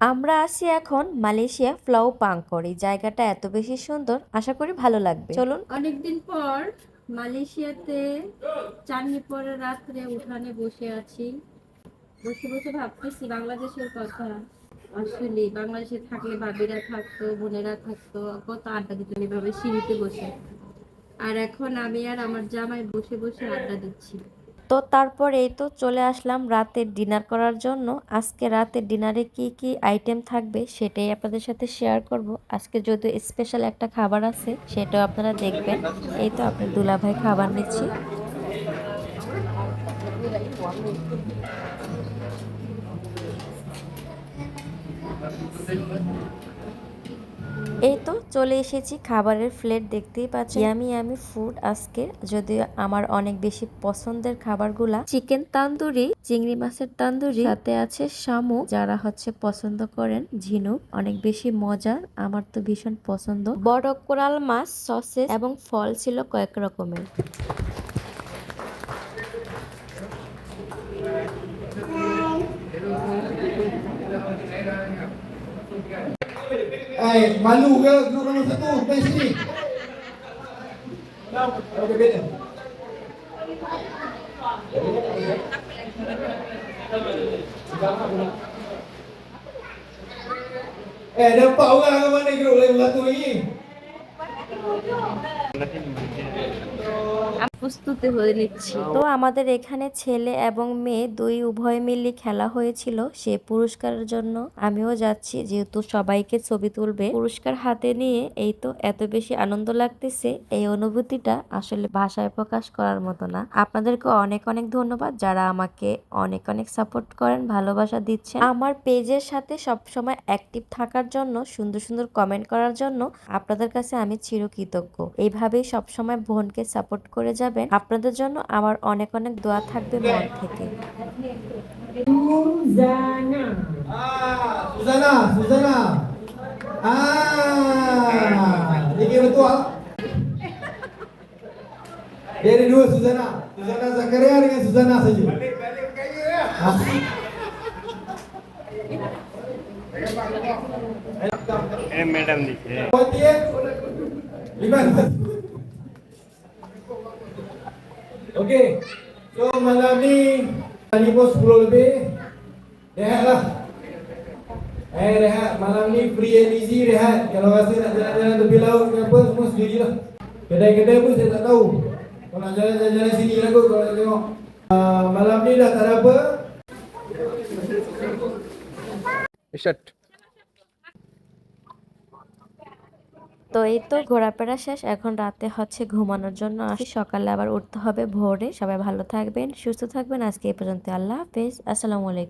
আমরা আসি এখন মালয়েশিয়া ফ্লাউ পাংকর জায়গাটা এত বেশি সুন্দর, আশা করি ভালো লাগবে। চলুন। অনেকদিন পর মালয়েশিয়াতে চাঁদনি পরে রাত্রে উঠানে বসে আছি। বসে বসে ভাবতেছি বাংলাদেশের কথা। আসলে বাংলাদেশে থাকলে ভাবিরা থাকতো, বোনেরা থাকতো, কত আড্ডা দিত এভাবে সিঁড়িতে বসে। আর এখন আমি আর আমার জামাই বসে বসে আড্ডা দিচ্ছি। তো তারপর এই তো চলে আসলাম রাতের ডিনার করার জন্য। আজকে রাতের ডিনারে কি কি আইটেম থাকবে সেটাই আপনাদের সাথে শেয়ার করব। আজকে যেহেতু স্পেশাল একটা খাবার আছে, সেটাও আপনারা দেখবেন। এই তো আপনি দুলাভাই খাবার নিচ্ছি। এই তো চলে এসেছি খাবারের প্লেট দেখতেই পাচ্ছি আমি আমি ফুড আজকে। যদি আমার অনেক বেশি পছন্দের খাবারগুলা চিকেন তান্দুরি, চিংড়ি মাছের তান্দুরি, সাথে আছে শামুক যারা হচ্ছে পছন্দ করেন ঝিনুক। অনেক বেশি মজার, আমার তো ভীষণ পছন্দ। বড় কোরাল মাছ, সসেস এবং ফল ছিল কয়েক রকমের। Eh, malu ke duduk nombor satu? Main sini. Eh, nampak orang ke mana duduk lain satu lagi? প্রস্তুতি হয়ে নিচ্ছি। তো আমাদের এখানে ছেলে এবং মেয়ে দুই উভয় মিলে খেলা হয়েছিল, সে পুরস্কারের জন্য আমিও যাচ্ছি, যেহেতু সবাইকে ছবি তুলবে। পুরস্কার হাতে নিয়ে এই তো এত বেশি আনন্দ লাগতেছে, এই অনুভূতিটা আসলে ভাষায় প্রকাশ করার মতো না। আপনাদেরকে অনেক অনেক ধন্যবাদ যারা আমাকে অনেক অনেক সাপোর্ট করেন, ভালোবাসা দিচ্ছেন। আমার পেজের সাথে সবসময় অ্যাক্টিভ থাকার জন্য, সুন্দর সুন্দর কমেন্ট করার জন্য আপনাদের কাছে আমি চিরকৃতজ্ঞ। এইভাবেই সবসময় বোনকে সাপোর্ট করে যাবেন যাবেন আপনাদের জন্য আমার অনেক অনেক দোয়া থাকবে মন থেকে। ম্যাডাম দিচ্ছে Okey. So malam ni tadi pun 10 lebih. Rehat lah. Eh rehat. Malam ni free and easy rehat. Kalau rasa nak jalan-jalan tepi laut ke apa semua sendirilah. Kedai-kedai pun saya tak tahu. Kalau nak jalan-jalan sini lah kot kalau nak tengok. Uh, malam ni dah tak ada apa. Shut. তো এই তো ঘোরাফেরা শেষ। এখন রাতে হচ্ছে ঘুমানোর জন্য আসি। সকালে আবার উঠতে হবে ভোরে। সবাই ভালো থাকবেন, সুস্থ থাকবেন। আজকে এই পর্যন্ত আল্লাহ হাফেজ। আসসালামু আলাইকুম।